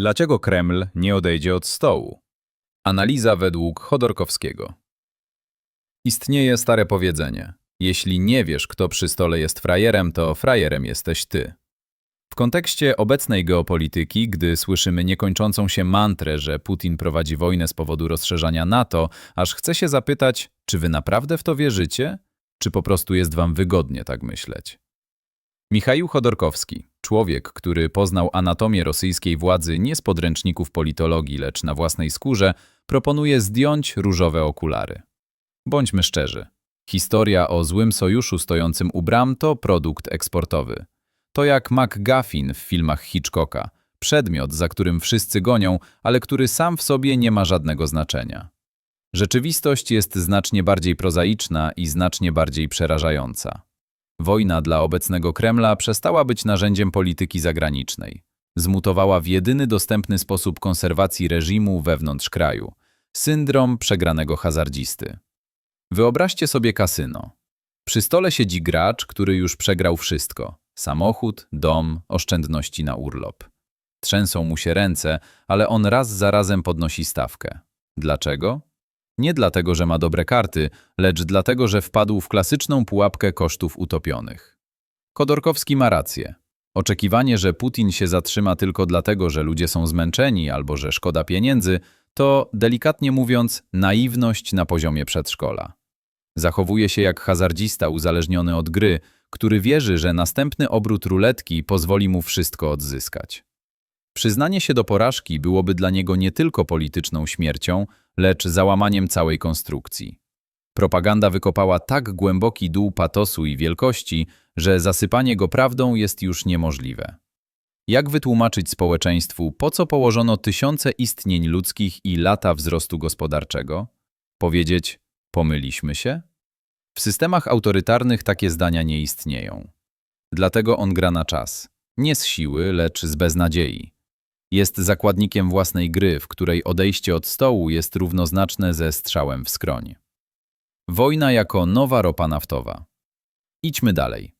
Dlaczego Kreml nie odejdzie od stołu? Analiza według Chodorkowskiego. Istnieje stare powiedzenie: Jeśli nie wiesz, kto przy stole jest frajerem, to frajerem jesteś ty. W kontekście obecnej geopolityki, gdy słyszymy niekończącą się mantrę, że Putin prowadzi wojnę z powodu rozszerzania NATO, aż chce się zapytać, czy wy naprawdę w to wierzycie, czy po prostu jest wam wygodnie tak myśleć? Michał Chodorkowski, człowiek, który poznał anatomię rosyjskiej władzy nie z podręczników politologii, lecz na własnej skórze, proponuje zdjąć różowe okulary. Bądźmy szczerzy. Historia o złym sojuszu stojącym u bram to produkt eksportowy. To jak MacGuffin w filmach Hitchcocka, przedmiot, za którym wszyscy gonią, ale który sam w sobie nie ma żadnego znaczenia. Rzeczywistość jest znacznie bardziej prozaiczna i znacznie bardziej przerażająca. Wojna dla obecnego Kremla przestała być narzędziem polityki zagranicznej. Zmutowała w jedyny dostępny sposób konserwacji reżimu wewnątrz kraju syndrom przegranego hazardzisty. Wyobraźcie sobie kasyno. Przy stole siedzi gracz, który już przegrał wszystko: samochód, dom, oszczędności na urlop. Trzęsą mu się ręce, ale on raz za razem podnosi stawkę. Dlaczego? Nie dlatego, że ma dobre karty, lecz dlatego, że wpadł w klasyczną pułapkę kosztów utopionych. Kodorkowski ma rację. Oczekiwanie, że Putin się zatrzyma tylko dlatego, że ludzie są zmęczeni albo że szkoda pieniędzy, to, delikatnie mówiąc, naiwność na poziomie przedszkola. Zachowuje się jak hazardzista uzależniony od gry, który wierzy, że następny obrót ruletki pozwoli mu wszystko odzyskać. Przyznanie się do porażki byłoby dla niego nie tylko polityczną śmiercią, lecz załamaniem całej konstrukcji. Propaganda wykopała tak głęboki dół patosu i wielkości, że zasypanie go prawdą jest już niemożliwe. Jak wytłumaczyć społeczeństwu, po co położono tysiące istnień ludzkich i lata wzrostu gospodarczego? Powiedzieć, pomyliśmy się? W systemach autorytarnych takie zdania nie istnieją. Dlatego on gra na czas. Nie z siły, lecz z beznadziei. Jest zakładnikiem własnej gry, w której odejście od stołu jest równoznaczne ze strzałem w skroń. Wojna jako nowa ropa naftowa. Idźmy dalej.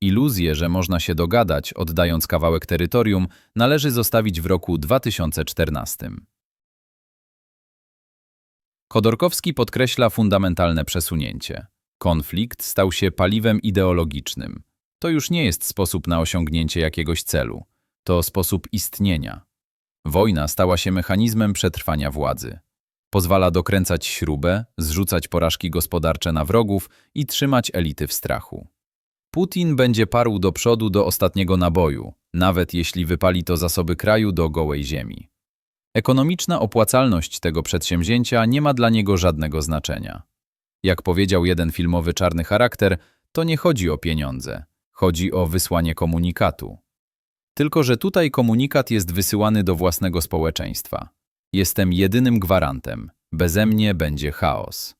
Iluzję, że można się dogadać, oddając kawałek terytorium, należy zostawić w roku 2014. Chodorkowski podkreśla fundamentalne przesunięcie. Konflikt stał się paliwem ideologicznym. To już nie jest sposób na osiągnięcie jakiegoś celu. To sposób istnienia. Wojna stała się mechanizmem przetrwania władzy. Pozwala dokręcać śrubę, zrzucać porażki gospodarcze na wrogów i trzymać elity w strachu. Putin będzie parł do przodu do ostatniego naboju, nawet jeśli wypali to zasoby kraju do gołej ziemi. Ekonomiczna opłacalność tego przedsięwzięcia nie ma dla niego żadnego znaczenia. Jak powiedział jeden filmowy czarny charakter, to nie chodzi o pieniądze, chodzi o wysłanie komunikatu. Tylko, że tutaj komunikat jest wysyłany do własnego społeczeństwa. Jestem jedynym gwarantem. Beze mnie będzie chaos.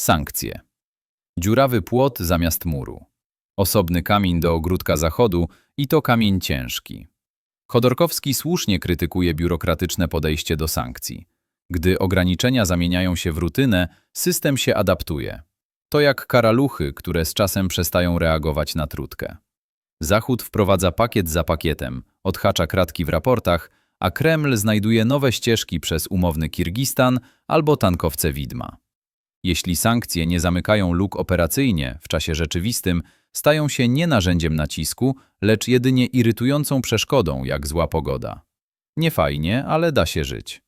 Sankcje. Dziurawy płot zamiast muru. Osobny kamień do ogródka zachodu i to kamień ciężki. Chodorkowski słusznie krytykuje biurokratyczne podejście do sankcji. Gdy ograniczenia zamieniają się w rutynę, system się adaptuje. To jak karaluchy, które z czasem przestają reagować na trutkę. Zachód wprowadza pakiet za pakietem, odhacza kratki w raportach, a Kreml znajduje nowe ścieżki przez umowny Kirgistan albo tankowce widma. Jeśli sankcje nie zamykają luk operacyjnie w czasie rzeczywistym, stają się nie narzędziem nacisku, lecz jedynie irytującą przeszkodą, jak zła pogoda. Nie fajnie, ale da się żyć.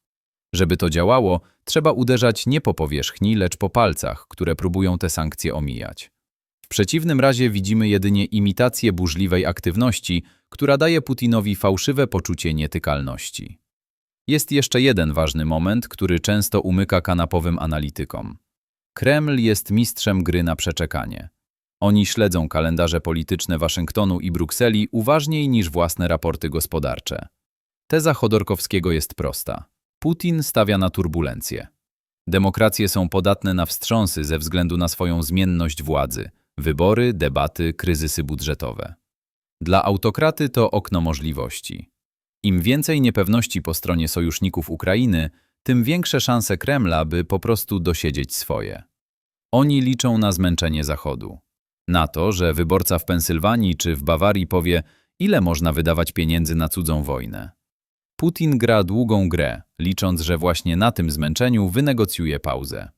Żeby to działało, trzeba uderzać nie po powierzchni, lecz po palcach, które próbują te sankcje omijać. Przeciwnym razie widzimy jedynie imitację burzliwej aktywności, która daje Putinowi fałszywe poczucie nietykalności. Jest jeszcze jeden ważny moment, który często umyka kanapowym analitykom. Kreml jest mistrzem gry na przeczekanie. Oni śledzą kalendarze polityczne Waszyngtonu i Brukseli uważniej niż własne raporty gospodarcze. Teza Chodorkowskiego jest prosta. Putin stawia na turbulencje. Demokracje są podatne na wstrząsy ze względu na swoją zmienność władzy, wybory, debaty, kryzysy budżetowe. Dla autokraty to okno możliwości. Im więcej niepewności po stronie sojuszników Ukrainy, tym większe szanse Kremla, by po prostu dosiedzieć swoje. Oni liczą na zmęczenie Zachodu. Na to, że wyborca w Pensylwanii czy w Bawarii powie, ile można wydawać pieniędzy na cudzą wojnę. Putin gra długą grę, licząc, że właśnie na tym zmęczeniu wynegocjuje pauzę.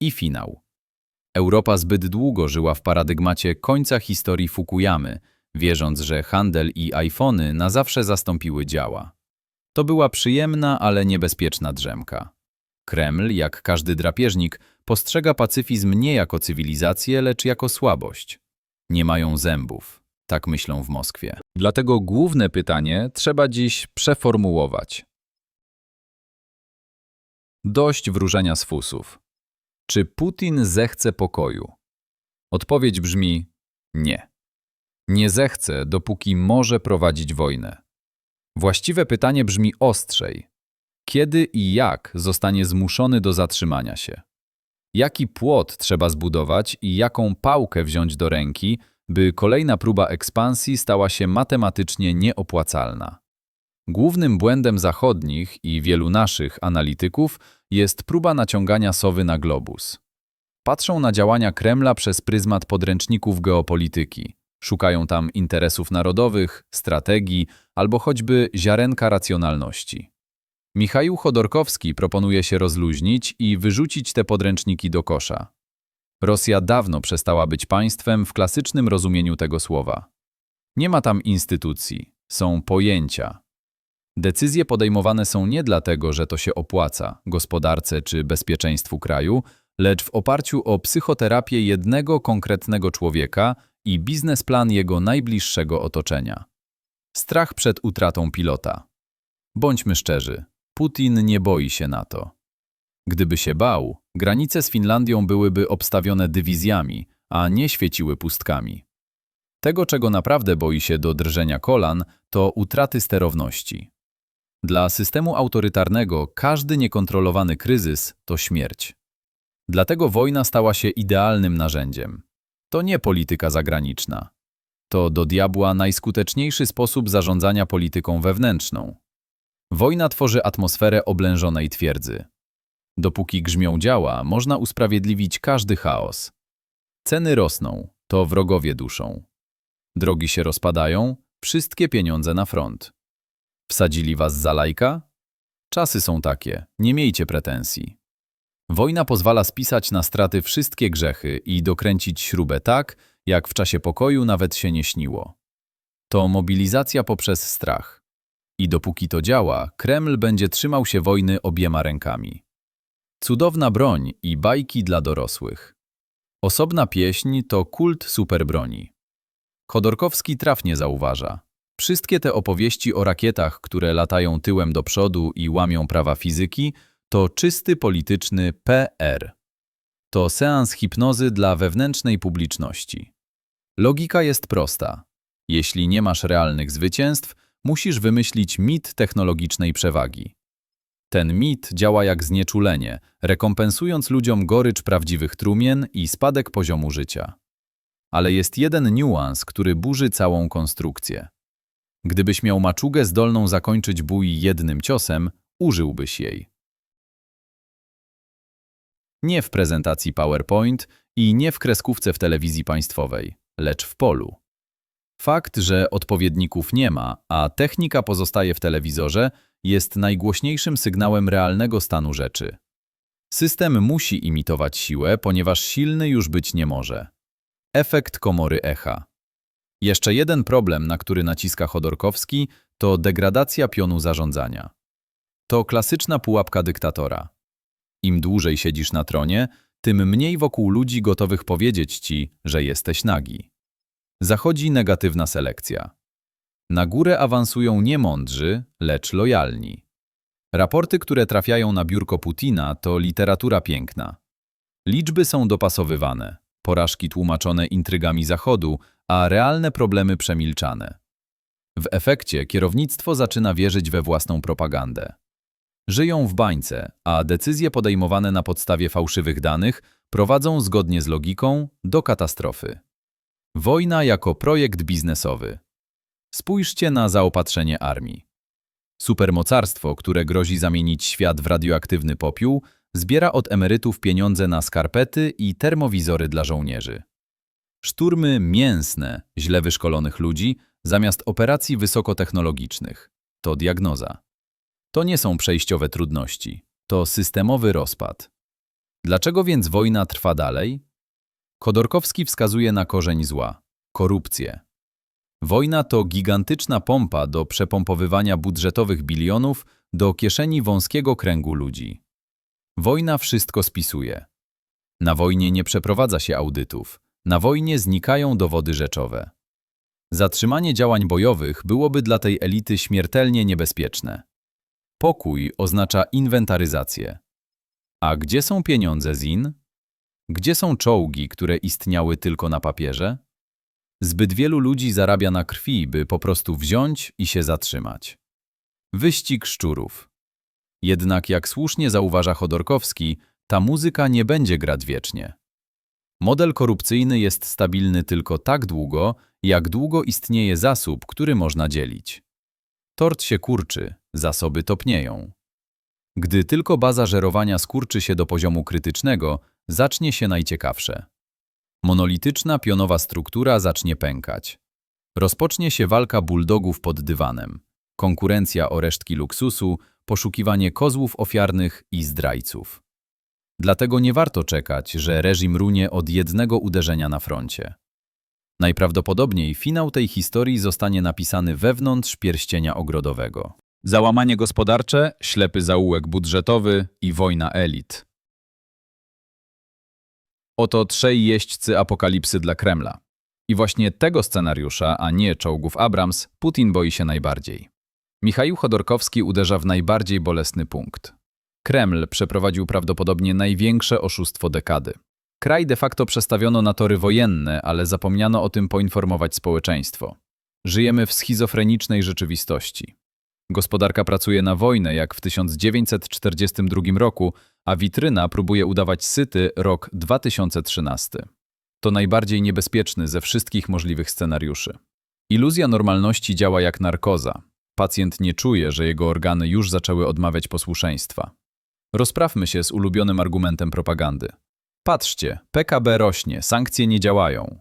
I finał. Europa zbyt długo żyła w paradygmacie końca historii Fukuyamy, wierząc, że handel i iPhony na zawsze zastąpiły działa. To była przyjemna, ale niebezpieczna drzemka. Kreml, jak każdy drapieżnik, postrzega pacyfizm nie jako cywilizację, lecz jako słabość. Nie mają zębów, tak myślą w Moskwie. Dlatego główne pytanie trzeba dziś przeformułować. Dość wróżenia z fusów. Czy Putin zechce pokoju? Odpowiedź brzmi nie. Nie zechce, dopóki może prowadzić wojnę. Właściwe pytanie brzmi ostrzej. Kiedy i jak zostanie zmuszony do zatrzymania się? Jaki płot trzeba zbudować i jaką pałkę wziąć do ręki, by kolejna próba ekspansji stała się matematycznie nieopłacalna? Głównym błędem zachodnich i wielu naszych analityków jest próba naciągania sowy na globus. Patrzą na działania Kremla przez pryzmat podręczników geopolityki. Szukają tam interesów narodowych, strategii albo choćby ziarenka racjonalności. Michał Chodorkowski proponuje się rozluźnić i wyrzucić te podręczniki do kosza. Rosja dawno przestała być państwem w klasycznym rozumieniu tego słowa. Nie ma tam instytucji, są pojęcia. Decyzje podejmowane są nie dlatego, że to się opłaca gospodarce czy bezpieczeństwu kraju, lecz w oparciu o psychoterapię jednego konkretnego człowieka i biznesplan jego najbliższego otoczenia. Strach przed utratą pilota. Bądźmy szczerzy, Putin nie boi się na to. Gdyby się bał, granice z Finlandią byłyby obstawione dywizjami, a nie świeciły pustkami. Tego, czego naprawdę boi się do drżenia kolan, to utraty sterowności. Dla systemu autorytarnego każdy niekontrolowany kryzys to śmierć. Dlatego wojna stała się idealnym narzędziem. To nie polityka zagraniczna. To do diabła najskuteczniejszy sposób zarządzania polityką wewnętrzną. Wojna tworzy atmosferę oblężonej twierdzy. Dopóki grzmią działa, można usprawiedliwić każdy chaos. Ceny rosną, to wrogowie duszą. Drogi się rozpadają, wszystkie pieniądze na front. Wsadzili was za lajka? Czasy są takie, nie miejcie pretensji. Wojna pozwala spisać na straty wszystkie grzechy i dokręcić śrubę tak, jak w czasie pokoju nawet się nie śniło. To mobilizacja poprzez strach. I dopóki to działa, Kreml będzie trzymał się wojny obiema rękami. Cudowna broń i bajki dla dorosłych. Osobna pieśń to kult superbroni. Chodorkowski trafnie zauważa. Wszystkie te opowieści o rakietach, które latają tyłem do przodu i łamią prawa fizyki, to czysty polityczny PR. To seans hipnozy dla wewnętrznej publiczności. Logika jest prosta. Jeśli nie masz realnych zwycięstw, musisz wymyślić mit technologicznej przewagi. Ten mit działa jak znieczulenie, rekompensując ludziom gorycz prawdziwych trumien i spadek poziomu życia. Ale jest jeden niuans, który burzy całą konstrukcję. Gdybyś miał maczugę zdolną zakończyć bój jednym ciosem, użyłbyś jej. Nie w prezentacji PowerPoint i nie w kreskówce w telewizji państwowej, lecz w polu. Fakt, że odpowiedników nie ma, a technika pozostaje w telewizorze, jest najgłośniejszym sygnałem realnego stanu rzeczy. System musi imitować siłę, ponieważ silny już być nie może. Efekt komory echa. Jeszcze jeden problem, na który naciska Chodorkowski, to degradacja pionu zarządzania. To klasyczna pułapka dyktatora. Im dłużej siedzisz na tronie, tym mniej wokół ludzi gotowych powiedzieć ci, że jesteś nagi. Zachodzi negatywna selekcja. Na górę awansują nie mądrzy, lecz lojalni. Raporty, które trafiają na biurko Putina, to literatura piękna. Liczby są dopasowywane, porażki tłumaczone intrygami Zachodu, a realne problemy przemilczane. W efekcie kierownictwo zaczyna wierzyć we własną propagandę. Żyją w bańce, a decyzje podejmowane na podstawie fałszywych danych prowadzą zgodnie z logiką do katastrofy. Wojna jako projekt biznesowy. Spójrzcie na zaopatrzenie armii. Supermocarstwo, które grozi zamienić świat w radioaktywny popiół, zbiera od emerytów pieniądze na skarpety i termowizory dla żołnierzy. Szturmy mięsne źle wyszkolonych ludzi zamiast operacji wysokotechnologicznych. To diagnoza. To nie są przejściowe trudności, to systemowy rozpad. Dlaczego więc wojna trwa dalej? Chodorkowski wskazuje na korzeń zła korupcję. Wojna to gigantyczna pompa do przepompowywania budżetowych bilionów do kieszeni wąskiego kręgu ludzi. Wojna wszystko spisuje. Na wojnie nie przeprowadza się audytów, na wojnie znikają dowody rzeczowe. Zatrzymanie działań bojowych byłoby dla tej elity śmiertelnie niebezpieczne. Pokój oznacza inwentaryzację. A gdzie są pieniądze ZIN? Gdzie są czołgi, które istniały tylko na papierze? Zbyt wielu ludzi zarabia na krwi, by po prostu wziąć i się zatrzymać. Wyścig szczurów. Jednak jak słusznie zauważa Chodorkowski, ta muzyka nie będzie grać wiecznie. Model korupcyjny jest stabilny tylko tak długo, jak długo istnieje zasób, który można dzielić. Tort się kurczy, zasoby topnieją. Gdy tylko baza żerowania skurczy się do poziomu krytycznego, zacznie się najciekawsze. Monolityczna pionowa struktura zacznie pękać. Rozpocznie się walka bulldogów pod dywanem, konkurencja o resztki luksusu, poszukiwanie kozłów ofiarnych i zdrajców. Dlatego nie warto czekać, że reżim runie od jednego uderzenia na froncie. Najprawdopodobniej finał tej historii zostanie napisany wewnątrz pierścienia ogrodowego. Załamanie gospodarcze, ślepy zaułek budżetowy i wojna elit. Oto trzej jeźdźcy apokalipsy dla Kremla. I właśnie tego scenariusza, a nie czołgów Abrams, Putin boi się najbardziej. Michał Chodorkowski uderza w najbardziej bolesny punkt. Kreml przeprowadził prawdopodobnie największe oszustwo dekady. Kraj de facto przestawiono na tory wojenne, ale zapomniano o tym poinformować społeczeństwo. Żyjemy w schizofrenicznej rzeczywistości. Gospodarka pracuje na wojnę, jak w 1942 roku, a witryna próbuje udawać syty rok 2013. To najbardziej niebezpieczny ze wszystkich możliwych scenariuszy. Iluzja normalności działa jak narkoza. Pacjent nie czuje, że jego organy już zaczęły odmawiać posłuszeństwa. Rozprawmy się z ulubionym argumentem propagandy. Patrzcie, PKB rośnie, sankcje nie działają.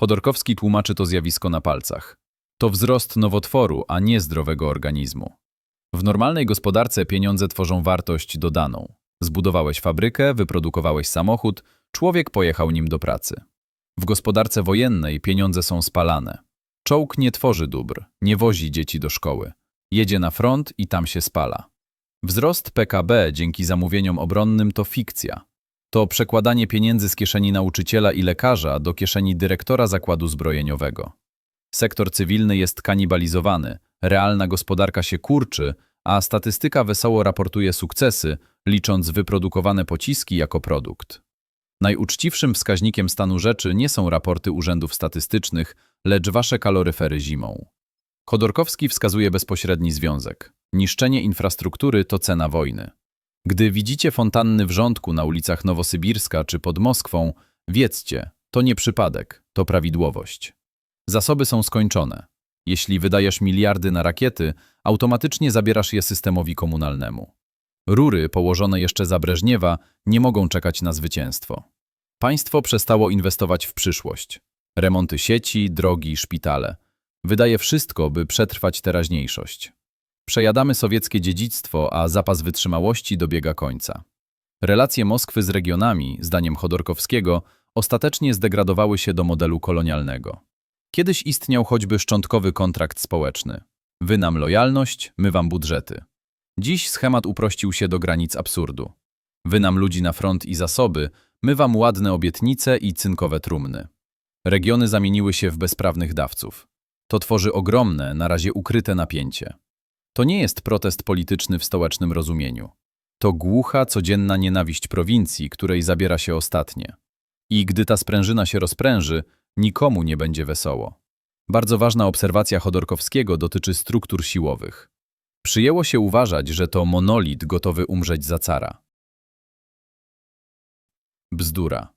Chodorkowski tłumaczy to zjawisko na palcach. To wzrost nowotworu, a nie zdrowego organizmu. W normalnej gospodarce pieniądze tworzą wartość dodaną. Zbudowałeś fabrykę, wyprodukowałeś samochód, człowiek pojechał nim do pracy. W gospodarce wojennej pieniądze są spalane. Czołg nie tworzy dóbr, nie wozi dzieci do szkoły. Jedzie na front i tam się spala. Wzrost PKB dzięki zamówieniom obronnym to fikcja. To przekładanie pieniędzy z kieszeni nauczyciela i lekarza do kieszeni dyrektora zakładu zbrojeniowego. Sektor cywilny jest kanibalizowany, realna gospodarka się kurczy, a statystyka wesoło raportuje sukcesy, licząc wyprodukowane pociski jako produkt. Najuczciwszym wskaźnikiem stanu rzeczy nie są raporty urzędów statystycznych, lecz wasze kaloryfery zimą. Chodorkowski wskazuje bezpośredni związek. Niszczenie infrastruktury to cena wojny. Gdy widzicie fontanny wrzątku na ulicach Nowosybirska czy pod Moskwą, wiedzcie, to nie przypadek, to prawidłowość. Zasoby są skończone. Jeśli wydajesz miliardy na rakiety, automatycznie zabierasz je systemowi komunalnemu. Rury położone jeszcze za Breżniewa nie mogą czekać na zwycięstwo. Państwo przestało inwestować w przyszłość. Remonty sieci, drogi, szpitale. Wydaje wszystko, by przetrwać teraźniejszość. Przejadamy sowieckie dziedzictwo, a zapas wytrzymałości dobiega końca. Relacje Moskwy z regionami, zdaniem Chodorkowskiego, ostatecznie zdegradowały się do modelu kolonialnego. Kiedyś istniał choćby szczątkowy kontrakt społeczny. Wy nam lojalność, my wam budżety. Dziś schemat uprościł się do granic absurdu. Wy nam ludzi na front i zasoby, my wam ładne obietnice i cynkowe trumny. Regiony zamieniły się w bezprawnych dawców. To tworzy ogromne, na razie ukryte napięcie. To nie jest protest polityczny w stołecznym rozumieniu. To głucha, codzienna nienawiść prowincji, której zabiera się ostatnie. I gdy ta sprężyna się rozpręży, nikomu nie będzie wesoło. Bardzo ważna obserwacja Chodorkowskiego dotyczy struktur siłowych. Przyjęło się uważać, że to monolit gotowy umrzeć za cara. Bzdura.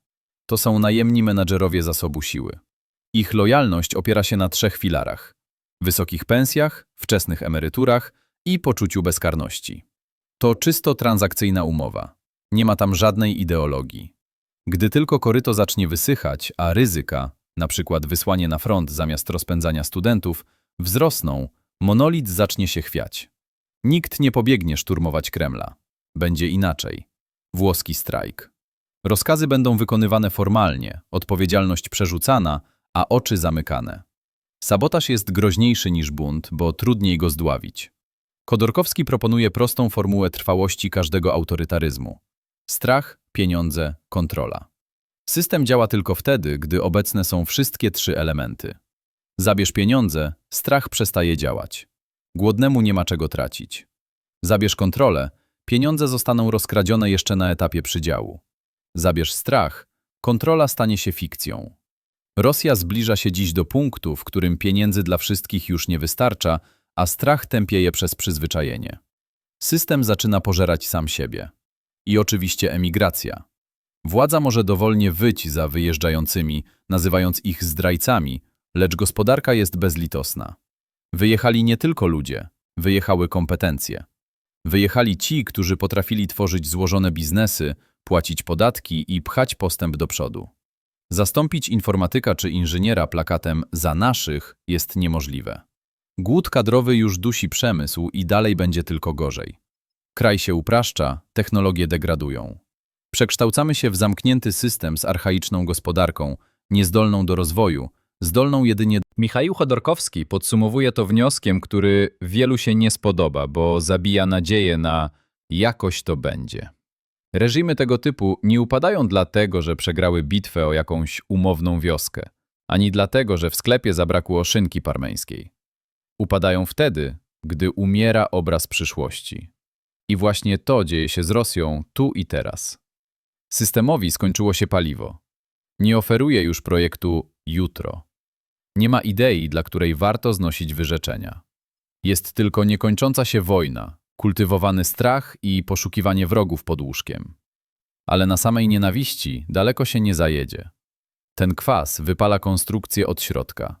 To są najemni menadżerowie zasobu siły. Ich lojalność opiera się na trzech filarach: wysokich pensjach, wczesnych emeryturach i poczuciu bezkarności. To czysto transakcyjna umowa. Nie ma tam żadnej ideologii. Gdy tylko koryto zacznie wysychać, a ryzyka, przykład wysłanie na front zamiast rozpędzania studentów, wzrosną, monolit zacznie się chwiać. Nikt nie pobiegnie szturmować Kremla. Będzie inaczej. Włoski strajk. Rozkazy będą wykonywane formalnie, odpowiedzialność przerzucana, a oczy zamykane. Sabotaż jest groźniejszy niż bunt, bo trudniej go zdławić. Kodorkowski proponuje prostą formułę trwałości każdego autorytaryzmu. Strach, pieniądze, kontrola. System działa tylko wtedy, gdy obecne są wszystkie trzy elementy. Zabierz pieniądze, strach przestaje działać. Głodnemu nie ma czego tracić. Zabierz kontrolę, pieniądze zostaną rozkradzione jeszcze na etapie przydziału. Zabierz strach, kontrola stanie się fikcją. Rosja zbliża się dziś do punktu, w którym pieniędzy dla wszystkich już nie wystarcza, a strach tępieje przez przyzwyczajenie. System zaczyna pożerać sam siebie. I oczywiście emigracja. Władza może dowolnie wyć za wyjeżdżającymi, nazywając ich zdrajcami, lecz gospodarka jest bezlitosna. Wyjechali nie tylko ludzie, wyjechały kompetencje. Wyjechali ci, którzy potrafili tworzyć złożone biznesy, płacić podatki i pchać postęp do przodu. Zastąpić informatyka czy inżyniera plakatem za naszych jest niemożliwe. Głód kadrowy już dusi przemysł i dalej będzie tylko gorzej. Kraj się upraszcza, technologie degradują. Przekształcamy się w zamknięty system z archaiczną gospodarką, niezdolną do rozwoju, zdolną jedynie. Michał Chodorkowski podsumowuje to wnioskiem, który wielu się nie spodoba, bo zabija nadzieję na jakoś to będzie. Reżimy tego typu nie upadają dlatego, że przegrały bitwę o jakąś umowną wioskę, ani dlatego, że w sklepie zabrakło szynki parmeńskiej. Upadają wtedy, gdy umiera obraz przyszłości. I właśnie to dzieje się z Rosją tu i teraz. Systemowi skończyło się paliwo. Nie oferuje już projektu jutro. Nie ma idei, dla której warto znosić wyrzeczenia. Jest tylko niekończąca się wojna, kultywowany strach i poszukiwanie wrogów pod łóżkiem. Ale na samej nienawiści daleko się nie zajedzie. Ten kwas wypala konstrukcję od środka.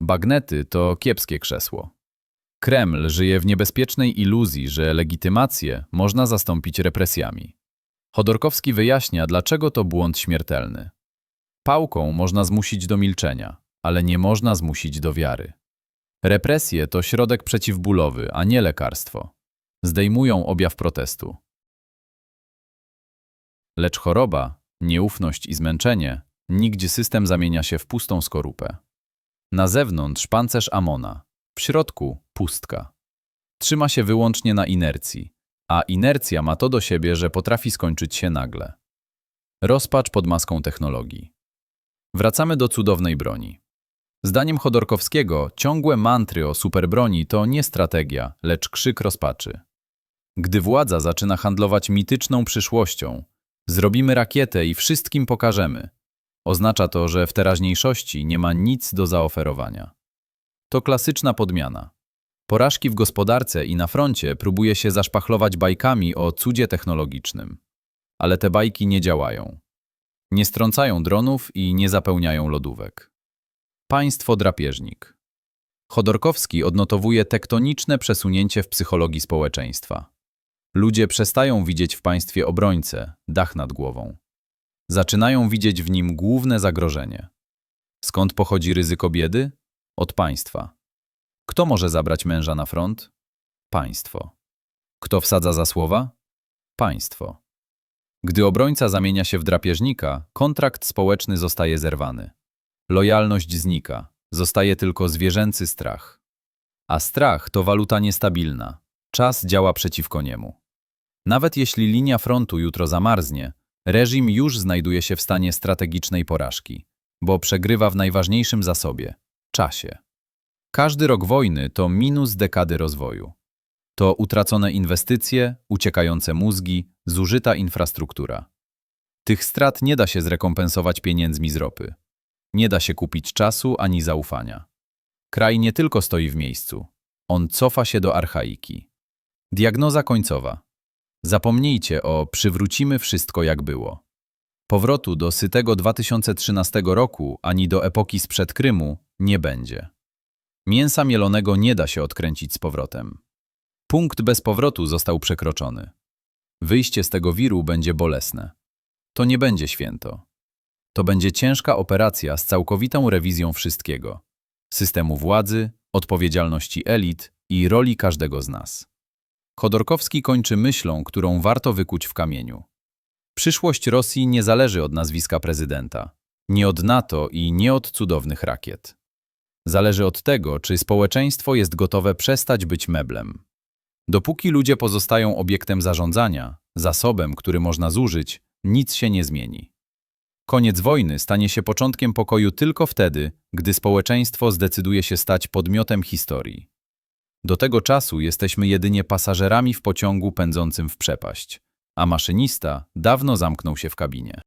Bagnety to kiepskie krzesło. Kreml żyje w niebezpiecznej iluzji, że legitymację można zastąpić represjami. Chodorkowski wyjaśnia, dlaczego to błąd śmiertelny. Pałką można zmusić do milczenia, ale nie można zmusić do wiary. Represje to środek przeciwbólowy, a nie lekarstwo. Zdejmują objaw protestu. Lecz choroba, nieufność i zmęczenie, nigdzie system zamienia się w pustą skorupę. Na zewnątrz pancerz Amona, w środku pustka. Trzyma się wyłącznie na inercji, a inercja ma to do siebie, że potrafi skończyć się nagle. Rozpacz pod maską technologii. Wracamy do cudownej broni. Zdaniem Chodorkowskiego ciągłe mantry o superbroni to nie strategia, lecz krzyk rozpaczy. Gdy władza zaczyna handlować mityczną przyszłością, zrobimy rakietę i wszystkim pokażemy. Oznacza to, że w teraźniejszości nie ma nic do zaoferowania. To klasyczna podmiana. Porażki w gospodarce i na froncie próbuje się zaszpachlować bajkami o cudzie technologicznym. Ale te bajki nie działają. Nie strącają dronów i nie zapełniają lodówek. Państwo drapieżnik. Chodorkowski odnotowuje tektoniczne przesunięcie w psychologii społeczeństwa. Ludzie przestają widzieć w państwie obrońcę, dach nad głową. Zaczynają widzieć w nim główne zagrożenie. Skąd pochodzi ryzyko biedy? Od państwa. Kto może zabrać męża na front? Państwo. Kto wsadza za słowa? Państwo. Gdy obrońca zamienia się w drapieżnika, kontrakt społeczny zostaje zerwany. Lojalność znika, zostaje tylko zwierzęcy strach. A strach to waluta niestabilna. Czas działa przeciwko niemu. Nawet jeśli linia frontu jutro zamarznie, reżim już znajduje się w stanie strategicznej porażki, bo przegrywa w najważniejszym zasobie czasie. Każdy rok wojny to minus dekady rozwoju. To utracone inwestycje, uciekające mózgi, zużyta infrastruktura. Tych strat nie da się zrekompensować pieniędzmi z ropy. Nie da się kupić czasu ani zaufania. Kraj nie tylko stoi w miejscu, on cofa się do archaiki. Diagnoza końcowa. Zapomnijcie o przywrócimy wszystko jak było. Powrotu do sytego 2013 roku ani do epoki sprzed Krymu nie będzie. Mięsa mielonego nie da się odkręcić z powrotem. Punkt bez powrotu został przekroczony. Wyjście z tego wiru będzie bolesne. To nie będzie święto. To będzie ciężka operacja z całkowitą rewizją wszystkiego systemu władzy, odpowiedzialności elit i roli każdego z nas. Chodorkowski kończy myślą, którą warto wykuć w kamieniu. Przyszłość Rosji nie zależy od nazwiska prezydenta, nie od NATO i nie od cudownych rakiet. Zależy od tego, czy społeczeństwo jest gotowe przestać być meblem. Dopóki ludzie pozostają obiektem zarządzania, zasobem, który można zużyć, nic się nie zmieni. Koniec wojny stanie się początkiem pokoju tylko wtedy, gdy społeczeństwo zdecyduje się stać podmiotem historii. Do tego czasu jesteśmy jedynie pasażerami w pociągu pędzącym w przepaść, a maszynista dawno zamknął się w kabinie.